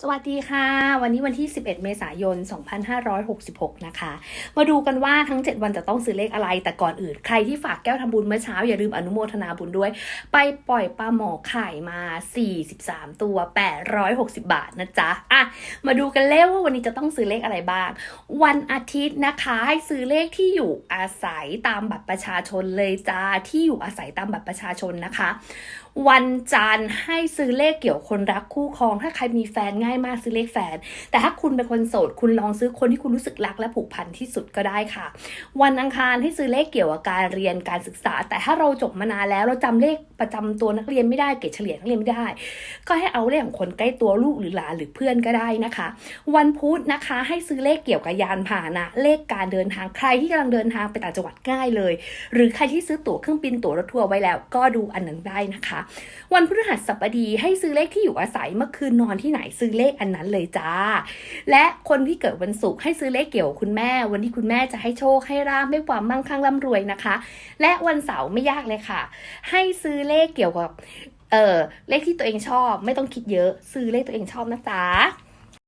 สวัสดีค่ะ วันนี้วันที่ 11 เมษายน 2566 นะคะ มาดูกันว่าทั้ง 7 วันจะต้องซื้อเลขอะไร แต่ก่อนอื่นใครที่ฝากแก้วทำบุญเมื่อเช้า อย่าลืมอนุโมทนาบุญด้วย ไปปล่อยปลาหมอไข่มา 43 ตัว 860 บาทนะจ๊ะ อะ มาดูกันเร็วว่าวันนี้จะต้องซื้อเลขอะไรบ้าง วันอาทิตย์นะคะให้ซื้อเลขที่อยู่อาศัยตามบัตรประชาชนเลยจ้า ที่อยู่อาศัยตามบัตรประชาชนนะคะ วันจันทร์ให้ซื้อเลขเกี่ยวคนรักคู่ครอง ถ้าใครมีแฟนง่ายมากซื้อเลขแฟน แต่ถ้าคุณเป็นคนโสด คุณลองซื้อคนที่คุณรู้สึกรักและผูกพันที่สุดก็ได้ค่ะ วันอังคารให้ซื้อเลขเกี่ยวกับการเรียนการศึกษา แต่ถ้าเราจบมานานแล้วเราจำเลขประจำตัวนักเรียนไม่ได้เกรดเฉลี่ยนักเรียนไม่ได้ ก็ให้เอาเลขของคนใกล้ตัวลูกหรือหลานหรือเพื่อนก็ได้นะคะ วันพุธนะคะให้ซื้อเลขเกี่ยวกับยานพาหนะเลขการเดินทางใครที่กำลังเดินทางไปต่างจังหวัดง่ายเลย หรือใครที่ซื้อตั๋วเครื่องบินตั๋วรถทัวร์ไว้แล้ว ก็ดูอันนั้นได้นะคะ วันพฤหัสบดีให้ซื้อเลขที่อยู่อาศัยเมื่อคืนนอนที่ไหนซื้อเลขอันนั้นเลยจ้า และคนที่เกิดวันศุกร์ให้ซื้อเลขเกี่ยวคุณแม่ วันที่คุณแม่จะให้โชคให้ราบให้ความมั่งคั่งร่ำรวยนะคะ และวันเสาร์ไม่ยากเลยค่ะ ให้ซื้อเลขเกี่ยวกับเออเลขที่ตัวเองชอบ ไม่ต้องคิดเยอะ ซื้อเลขตัวเองชอบนะจ๊ะ